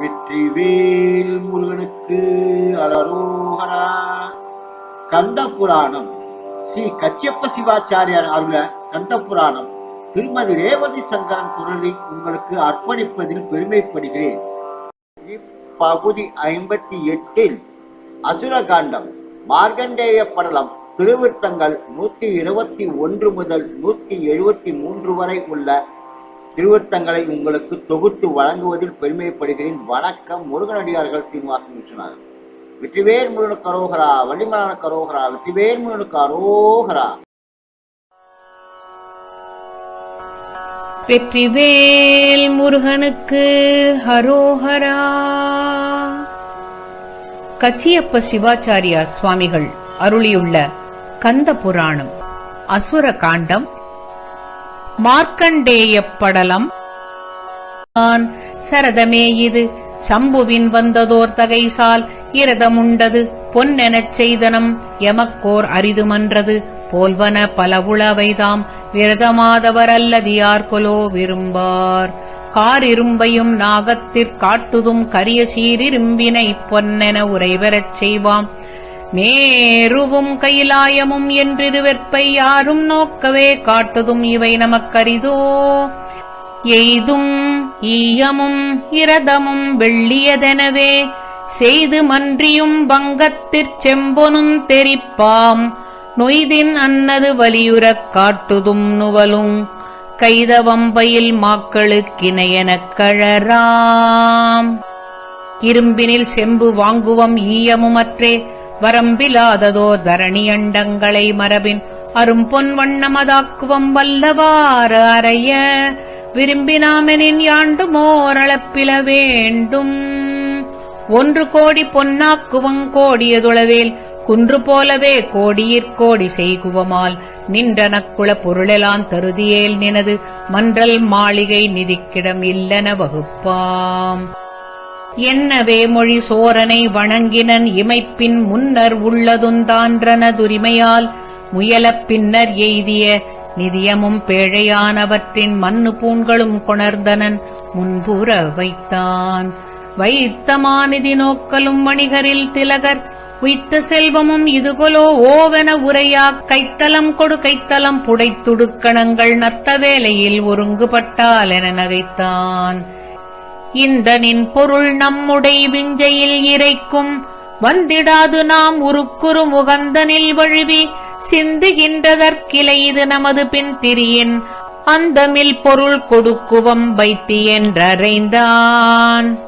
வெற்றிவேல் முருகனுக்கு அலரோகரா. கந்த புராணம் ஸ்ரீ கச்சியப்ப சிவாச்சாரியார் அருள கந்த புராணம் திருமதி ரேவதி சங்கரன் குரலை உங்களுக்கு அர்ப்பணிப்பதில் பெருமைப்படுகிறேன். இப்பகுதி ஐம்பத்தி எட்டில் அசுரகாண்டம் மார்க்கண்டேய படலம் திருவிருத்தங்கள் நூத்தி இருபத்தி ஒன்று முதல் நூத்தி எழுபத்தி மூன்று வரை உள்ள திருவர்த்தங்களை உங்களுக்கு தொகுத்து வழங்குவதில் பெருமைப்படுகிறேன். வணக்கம் முருகனடியார்கள் சீனிவாசன் விஸ்வநாதன். வெற்றிவேல் முருகனுக்கு அரோகரா வள்ளிமலான கரோகரா வெற்றிவேல் முருகனுக்கு அரோகரா. வெற்றிவேல் முருகனுக்கு ஹரோஹரா கச்சியப்ப சிவாச்சாரியா சுவாமிகள் அருளியுள்ள கந்த புராணம் அசுர காண்டம் மார்க்கண்டேயப் படலம் சரதமே இது. சம்புவின் வந்ததோர் தகைசால் இரதமுண்டது. பொன்னெனச் செய்தனம் எமக்கோர் அரிதுமன்றது. போல்வன பலவுளவைதாம். விரதமாதவர் அல்லதியார்கொலோ விரும்பார். காரிரும்பையும் நாகத்திற்காட்டுதும் கரிய சீரிரும்பினை பொன்னென உரைபெறச் செய்வாம். மேருவும் கைலாயமும் என்றிரு வெற்பை யாரும் நோக்கவே காட்டுதும் இவை நமக்கரிதோ. எய்தும் ஈயமும் இரதமும் வெள்ளியதெனவே செய்து மன்றியும் வங்கத்திற் செம்பொனும் தெரிப்பாம். நொய்தின் அன்னது வலியுறக் காட்டுதும் நுவலும் கைதவம்பையில் மாக்களுக்கிணையெனக் கழறாம். இரும்பினில் செம்பு வாங்குவம் ஈயமுமற்றே வரம்பிலாததோர் தரணி அண்டங்களை மரபின் அரும்பொன் வண்ணமதாக்குவம் வல்லவாறு அறைய விரும்பினாமெனின் யாண்டுமோரளப்பில வேண்டும். ஒன்று கோடி பொன்னாக்குவங் கோடியதுளவேல் குன்று போலவே கோடியிற்கோடி செய்குவமால் நின்றனக்குள பொருளெலான் தருதியேல் நினது மன்றல் மாளிகை நிதிக்கிடம் இல்லன வகுப்பாம். என்னவே மொழி சோரனை வணங்கினன் இமைப்பின் முன்னர் உள்ளதுந்தான்றனதுரிமையால் முயலப் பின்னர் எய்திய நிதியமும் பேழையானவற்றின் மண்ணு பூண்களும் கொணர்ந்தனன் முன்புற வைத்தான். வைத்தமானிதி நோக்கலும் வணிகரில் திலகர் உய்த்த செல்வமும் இதுகொலோ ஓவென உரையா கைத்தலம் கொடு கைத்தலம் புடைத்துடுக்கணங்கள் நத்த வேளையில் ஒருங்குபட்டால் என நகைத்தான். இந்த நின் பொருள் நம்முடை விஞ்சையில் இறைக்கும். வந்திடாது நாம் உருக்குறு முகந்தனில் வழுவி சிந்துகின்றதற்கிளை இது நமது பின் திரியின் அந்தமில் பொருள் கொடுக்குவம் வைத்து என்றறைந்தான்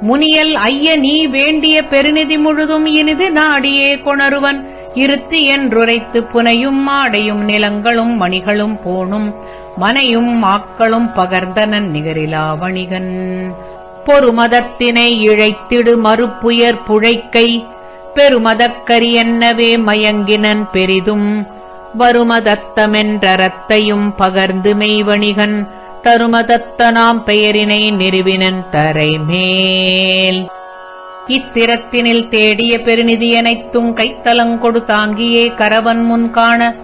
முனியல் ஐய நீ வேண்டிய பெருநிதி முழுதும் இனிது நாடியே கொணருவன். இருத்து என்றுரைத்து புனையும் மாடையும் நிலங்களும் மணிகளும் போனும். மனையும் மாக்களும் பகர்ந்தனன் நிகரிலா வணிகன். பொறுமதத்தினை இழைத்திடு மறுப்புயர் புழைக்கை. பெருமதக்கரியன்னவே மயங்கினன் பெரிதும். வருமதத்தமென்றரத்தையும் பகர்ந்து மெய்வணிகன் தருமதத்தனாம் பெயரினை நிறுவினன் தரைமேல். இத்திரத்தினில் தேடிய பெருநிதியனைத்தும் கைத்தலங்கொடு தாங்கியே கரவன் முன் காண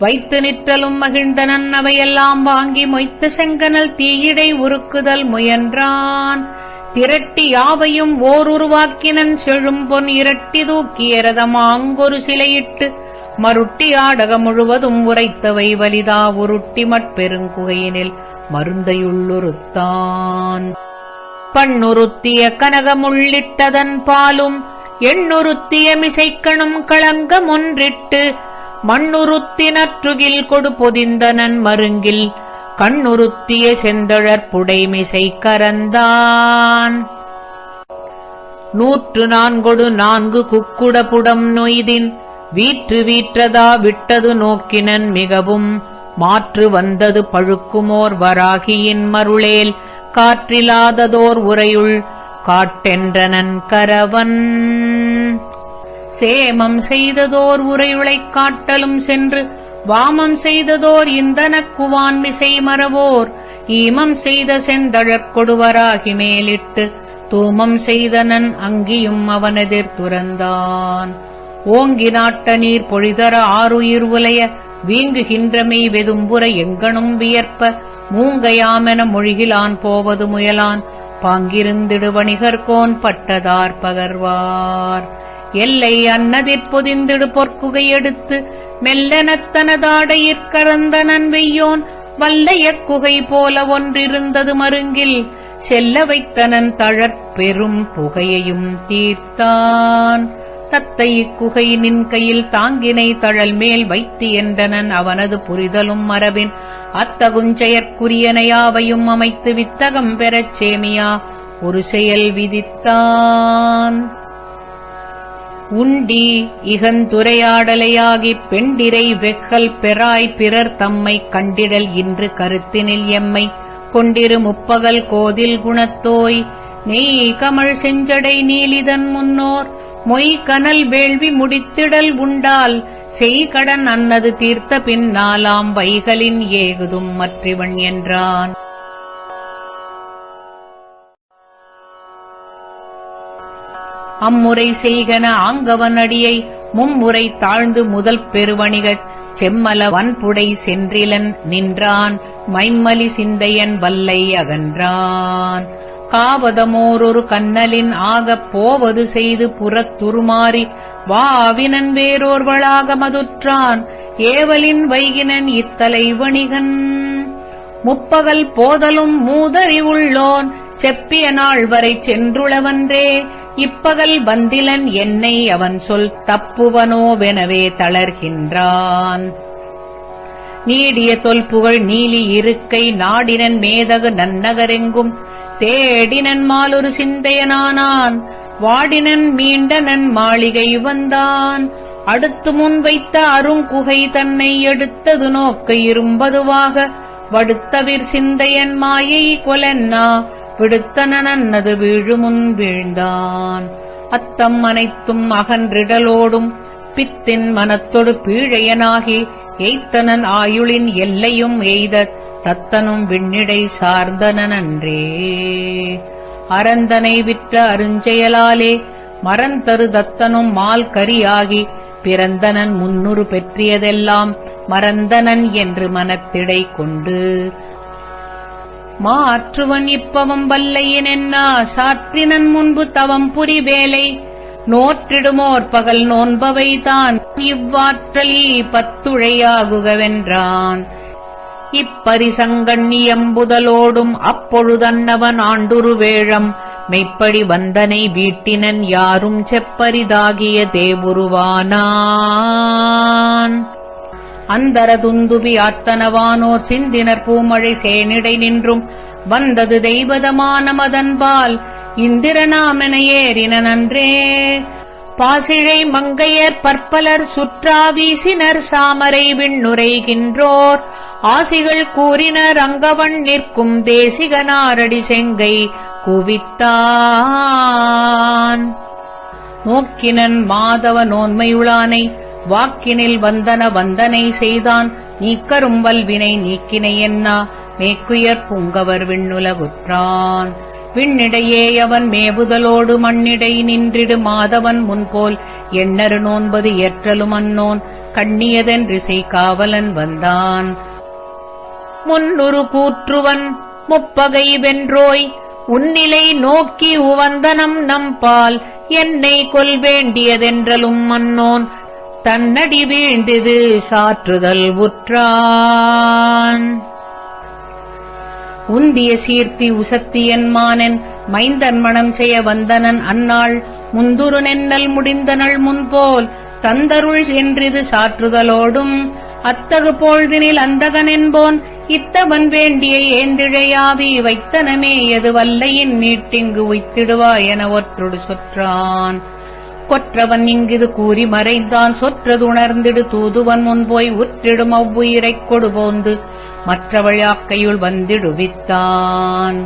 வைத்து நிற்றலும் மகிழ்ந்தனன். அவையெல்லாம் வாங்கி மொய்த்த செங்கனல் தீயிடை உருக்குதல் முயன்றான். திரட்டி யாவையும் ஓர் உருவாக்கினன் செழும்பொன் இரட்டி தூக்கியரதமாங்கொரு சிலையிட்டு மருட்டி ஆடக முழுவதும் உரைத்தவை வலிதா உருட்டி மட்பெருங்குகையினில் மருந்தையுள்ளுறுத்தான். பண்ணுருத்திய கனகமுள்ளிட்டதன் பாலும் எண்ணுருத்திய மிசைக்கணும் களங்கமொன்றிட்டு மண்ணுருத்தினற்றுகில் கொடு பொதிந்தனன் மருங்கில் கண்ணுறுத்திய செந்தழற் புடைமிசை கரந்தான். நூற்று நான்கொடு நான்கு குக்குட புடம் நொய்தின் வீற்று வீற்றதா விட்டது நோக்கினன் மிகவும் மாற்று வந்தது பழுக்குமோர் வராகியின் மருளேல் காற்றிலாததோர் உரையுள் காட்டென்றனன் கரவன். சேமம் செய்ததோர் உரையுளைக் காட்டலும் சென்று வாமம் செய்ததோர் இந்தனக் குவான் மிசை மறவோர் ஈமம் செய்த செந்தழற்கொடுவராகி மேலிட்டு தூமம் செய்தனன் அங்கியும் அவனெதிர் துறந்தான். ஓங்கி நாட்ட நீர் பொழிதர ஆறுயிர் உலைய வீங்குகின்றமை வெதும்புற எங்கனும் வியற்ப மூங்கையாமென மொழிகிலான் போவது முயலான் பாங்கிருந்திடு வணிகர்கோன் பட்டதார் பகர்வார். எல்லை அன்னதிற் பொதிந்திடு பொற்குகை எடுத்து மெல்லனத்தனதாடையிற்கறந்த வெய்யோன் குகை போல ஒன்றிருந்தது மருங்கில் செல்ல வைத்தனன் தழற்பெரும் புகையையும் தீர்த்தான். தத்தை இக்குகை நின் கையில் தாங்கினை தழல் மேல் வைத்து என்றனன் அவனது புரிதலும் மரபின் அத்தகுஞ்செயற்குரியனையாவையும் அமைத்து வித்தகம் பெறச் சேமியா ஒரு செயல் விதித்தான். உண்டி இகந்துரையாடலையாகிப் பெண்டிரை வெக்கல் பெறாய் பிறர் தம்மை கண்டிடல் இன்று கருத்தினில் எம்மை. கொண்டிரு முப்பகல் கோதில் குணத்தோய் நெய் கமழ் செஞ்சடை நீலிதன் முன்னோர். மொய் கனல் வேள்வி முடித்திடல் உண்டால் செய்கடன் அன்னது தீர்த்த பின்னாலாம் வைகளின் ஏகுதும் மற்றிவன் என்றான். அம்முறை செய்கன ஆங்கவன் அடியை மும்முறை தாழ்ந்து முதல் பெருவணிகச் செம்மல வன்புடை சென்றிலன் நின்றான் மைம்மலி சிந்தையன் வல்லை அகன்றான். காவதமோரொரு கண்ணலின் ஆகப் போவது செய்து புறத்துருமாறி வாவினன் வேறோர்வளாக மதுற்றான் ஏவலின் வைகினன் இத்தலை வணிகன். முப்பகல் போதலும் மூதறிவுள்ளோன் செப்பிய நாள் வரை சென்றுளவன்றே இப்பகல் வந்திலன் என்னை அவன் சொல் தப்புவனோவெனவே தளர்கின்றான். நீடிய தொல்புகழ் நீலி இருக்கை நாடினன் மேதகு நன்னகரெங்கும். தேடினன் மாலொரு சிந்தையனானான். வாடினன் மீண்டனன் மாளிகை வந்தான். அடுத்து முன் வைத்த அருங்குகை தன்னை எடுத்தது நோக்க இரும்பதுவாக. வடுத்தவிர் சிந்தையன் மாயை கொலன்னா. விடுத்தனன்னது வீழுமுன் வீழ்ந்தான். அத்தம் அனைத்தும் அகன்றிடலோடும் பித்தின் மனத்தொடு பீழையனாகி எய்த்தனன் ஆயுளின் எல்லையும் எய்த தத்தனும் விண்ணிடை சார்ந்தனன்றே அரந்தனை விற்ற அருஞ்செயலாலே மரந்தரு தத்தனும் மால் கரியாகி பிறந்தனன் முன்னுரு பெற்றியதெல்லாம் மறந்தனன் என்று மனத்திடை கொண்டு மாற்றுவன் இப்பவம் வல்லையினென்னா சாற்றினன் முன்பு தவம் புரி வேலை. நோற்றிடுமோர் பகல் நோன்பவைதான் இவ்வாற்றலி பத்துழையாகுகவென்றான். இப்பரிசங்கண்ணியம்புதலோடும் அப்பொழுதன்னவன் ஆண்டுரு வேழம். மெய்ப்படி வந்தனை வீட்டினன் யாரும் செப்பரிதாகிய தேவுருவானான். அந்தர துந்துபி ஆத்தனவானோர் சிந்தினர் பூமழை சேனிடை நின்றும். வந்தது தெய்வதமான மதன்பால் இந்திரனாமென ஏறின நன்றே. பாசிழை மங்கையர் பற்பலர் சுற்றா வீசினர் சாமரை விண்ணுரைகின்றோர். ஆசிகள் கூறினர் அங்கவன் நிற்கும் தேசிகனாரடி செங்கை குவித்தான். நோக்கினன் மாதவ நோன்மையுளானை வாக்கினில் வந்தன வந்தனை செய்தான் நீக்கரும் வல்வினை நீக்கினை என்னா? மேக்குயர் புங்கவர் விண்ணுலகுற்றான். விண்ணிடையே அவன் மேவுதலோடு மண்ணிடை நின்றிடு மாதவன் முன்போல் எண்ணறு நோன்பது ஏற்றலும் அன்னோன் கண்ணியதென்றிசை காவலன் வந்தான். முன்னுரு கூற்றுவன் முப்பகை வென்றோய் உன்னிலை நோக்கி உவந்தனம் நம்பால் என்னை கொல் வேண்டியதென்றலும் மன்னோன் தன்னடி வேண்டிது சாற்றுதல் உற்றான். உந்திய சீர்த்தி உசத்தியன் மானன் மைந்தன் மணம் செய்ய வந்தனன் அந்நாள் முந்துரு நென்னல் முடிந்தனள் முன்போல் தந்தருள் என்றிது சாற்றுதலோடும் அத்தகு போழ்தினில் அந்தகன் என்போன் இத்தவன் வேண்டிய ஏந்திழையாவி வைத்தனமே எது வல்லையின் நீட்டிங்கு உய்த்திடுவா என ஒற்றொடு சொற்றான். கொற்றவன் இங்கிது கூறி மறைந்தான். சொற்றதுணர்ந்திடு தூதுவன் முன்போய் உற்றிடும் அவ்வுயிரைக் கொடுபோந்து மற்றவழாக்கையுள் வந்திடுவித்தான்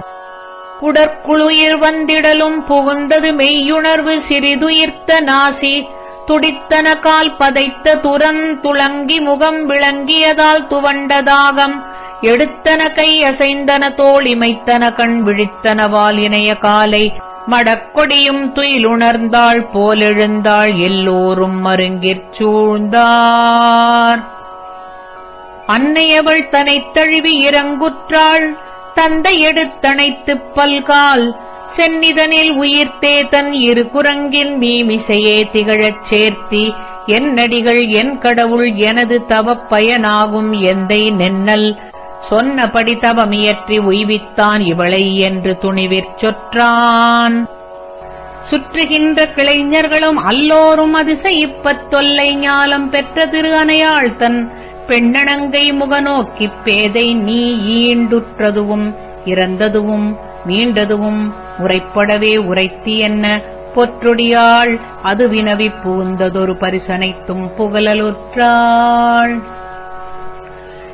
உடற்குளுயிர் வந்திடலும் புகுந்தது மெய்யுணர்வு சிறிதுயிர்த்த நாசி. துடித்தன கால் பதைத்த துரந்துளங்கி முகம் விளங்கியதால் துவண்டதாகம் எடுத்தன கை அசைந்தன தோள் இமைத்தன கண் விழித்தனவால் இணைய காலை. மடக்கொடியும் துயிலுணர்ந்தாள் போலெழுந்தாள் எல்லோரும் மருங்கிற் சூழ்ந்தார். அன்னையவள் தனைத் தழுவி இறங்குற்றாள் தந்தை எடுத்தணைத்துப் பல்கால் சென்னிதனில் உயிர்த்தே தன் இரு குரங்கின் மீமிசையே திகழச் சேர்த்தி என்னடிகள் என் கடவுள் எனது தவப் பயனாகும் எந்தை நென்னல் சொன்னபடி தவமியற்றி உய்வித்தான் இவளை என்று துணிவிற் சொற்றான். சுற்றுகின்ற கிளைஞர்களும் அல்லோரும் அதிசயிப்பத் தொல்லை ஞாலம் பெற்ற திரு அணையாள் தன் பெண்ணணங்கை முகநோக்கிப் பேதை நீ ஈண்டுற்றதுவும் இறந்ததுவும் மீண்டதுவும் உரைப்படவே உரைத்தி என்ன பொற்றொடியாள் அது வினவி பூந்ததொரு பரிசனைத்தும் புகழலுற்றாள்.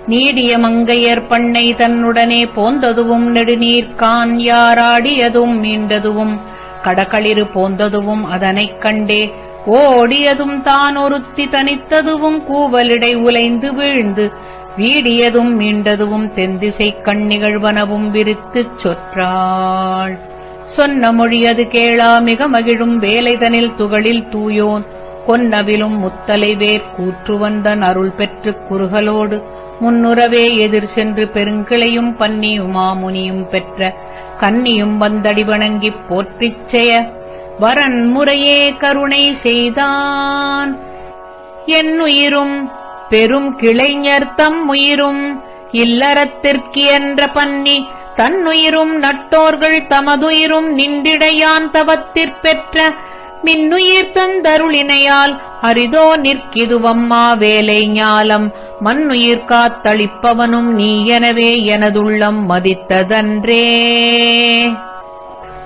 நீடிய மங்கையர் பண்ணை தன்னுடனே போந்ததுவும் நெடுநீர்கான் யாராடியதும் மீண்டதுவும் கடகளிரு போந்ததுவும் அதனைக் கண்டே ஓடியதும் தான் ஒருத்தி தனித்ததுவும் கூவலிடை உலைந்து வீழ்ந்து வீடியதும் மீண்டதுவும் தென்திசை கண்ணிகழ்வனவும் விரித்துச் சொற்றாள். சொன்ன மொழியது கேளா மிக மகிழும் வேலைதனில் துகளில் தூயோன். கொன்னவிலும் முத்தலை கூற்று கூற்றுவந்தன் அருள் பெற்றுக் குறுகலோடு முன்னுறவே எதிர் சென்று பெருங்கிளையும் பன்னியுமா முனியும் பெற்ற கன்னியும் வந்தடி வணங்கிப் போற்றிச் செய வரன் முறையே கருணை செய்தான். என்னுயிரும் பெரும் கிளைஞர் தம் உயிரும் இல்லறத்திற்கியன்ற பன்னி தன்னுயிரும் நட்டோர்கள் தமதுயிரும் நின்றிடையான் தவத்திற் பெற்ற மின்னுயிர் தந்தருளினையால் அரிதோ நிற்கிதுவம்மா வேலை ஞாலம். மண்ணுயிர் காத்தளிப்பவனும் நீ எனவே எனதுள்ளம் மதித்ததன்றே.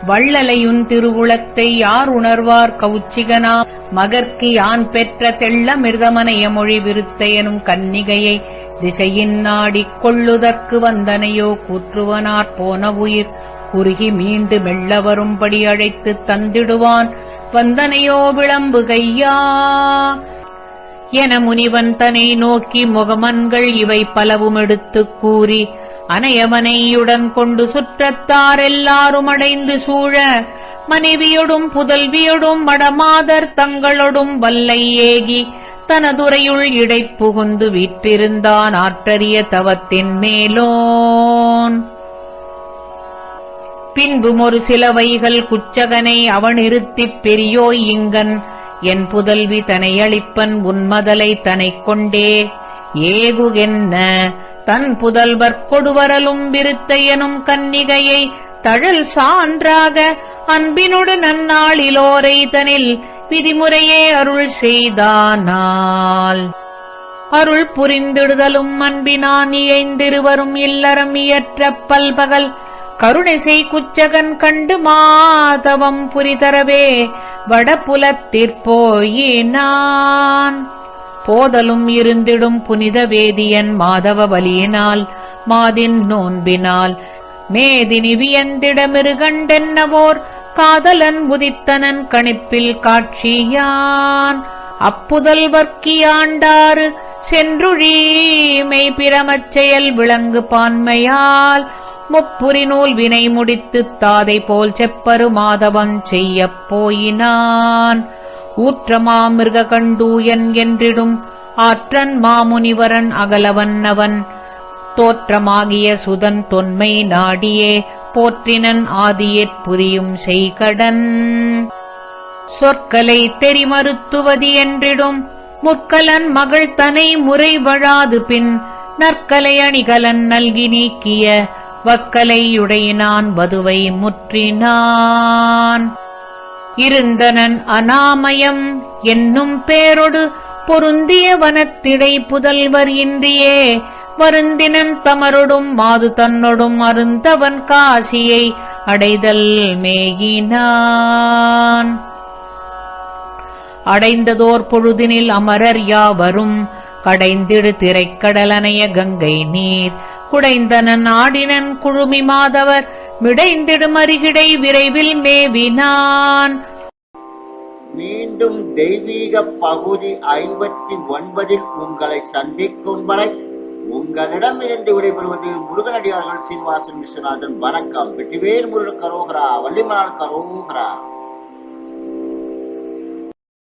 வள்ளலையுன் திருவுளத்தை யார் உணர்வார் கவுச்சிகனா மகர்க்கு யான் பெற்ற தெள்ள மிருதமனைய மொழி விருத்தையனும் கன்னிகையை திசையின் நாடிக் கொள்ளுதற்கு வந்தனையோ கூற்றுவனாற் போன உயிர்? குறுகி மீண்டு மெல்ல வரும்படி அழைத்துத் தந்திடுவான். வந்தனையோ விளம்புகையா? என முனிவன் தனை நோக்கி முகமன்கள் இவை பலவும் எடுத்துக் கூறி அனையவனையுடன் கொண்டு சுற்றத்தார் எல்லாரும் அடைந்து சூழ மனைவியொடும் புதல்வியொடும் மடமாதர் தங்களொடும் வல்லை ஏகி தனதுரையுள் இடைப்புகுந்து வீற்றிருந்தான் ஆற்றரிய தவத்தின் மேலோன். பின்பும் ஒரு சிலவைகள் குச்சகனை அவனிருத்திப் பெரியோய் இங்கன் என் புதல்வி தனையளிப்பன் உன்மதலை தனைக் கொண்டே. ஏகுகென்ன தன் புதல்வர் கொடுவரலும் விருத்த எனும் கன்னிகையை தழல் சான்றாக அன்பினொடு நன்னாளிலோரை தனில் விதிமுறையே அருள் செய்தானால். அருள் புரிந்திடுதலும் அன்பினான் இயைந்திருவரும் இல்லறம் இயற்ற பல்பகல். கருணை செய் குச்சகன் கண்டு மாதவம் புரிதரவே. வடபுலத்திற்போயினான். போதலும் இருந்திடும் புனித வேதியன் மாதவ வலியினால் மாதின் நோன்பினால். மேதினி வியந்திடமிருகண்டென்னவோர் காதலன் உதித்தனன் கணிப்பில் காட்சியான். அப்புதல்வர்க்கியாண்டாறு சென்றுழீமை பிரமச் செயல் விளங்கு பான்மையால். முப்புரிநூல் வினை முடித்துத் தாதை போல் செப்பரு மாதவன் செய்யப் போயினான். ஊற்றமாமிருக கண்டூயன் என்றிடும் ஆற்றன் மாமுனிவரன் அகலவன்னவன் தோற்றமாகிய சுதன் தொன்மை நாடியே போற்றினன் ஆதியற் புரியும் செய்கடன். சொற்கலை தெரிமறுத்துவதி என்றிடும் முற்கலன் மகள் தனை முறைவழாது பின் நற்கலை அணிகலன் நல்கி நீக்கிய வக்கலையுடையினான் வதுவை முற்றினான். இருந்தனன் அனாமயம் என்னும் பேரொடு பொருந்திய வனத்திடை புதல்வர் இன்றியே வருந்தினன் தமரொடும் மாது தன்னொடும் அருந்தவன் காசியை அடைதல் மேகினான். அடைந்ததோர் பொழுதினில் அமரர் யாவரும் கடைந்திடு திரைக்கடலனைய கங்கை நீர் குடைந்தனன் ஆடினன் குழுமி மாதவர் மிடைந்திடும் அருகிடை விரைவில் மேவினான். மீண்டும் தெய்வீக பகுதி ஐம்பத்தி ஒன்பதில் உங்களை சந்திக்கும் வரை உங்களிடமிருந்து விடைபெறுவது முருகனடியார்கள் சீனிவாசன் விஸ்வநாதன். வணக்கம். வெற்றிவேல் முருகன் கரோகரா வள்ளிமலால் கரோகரா.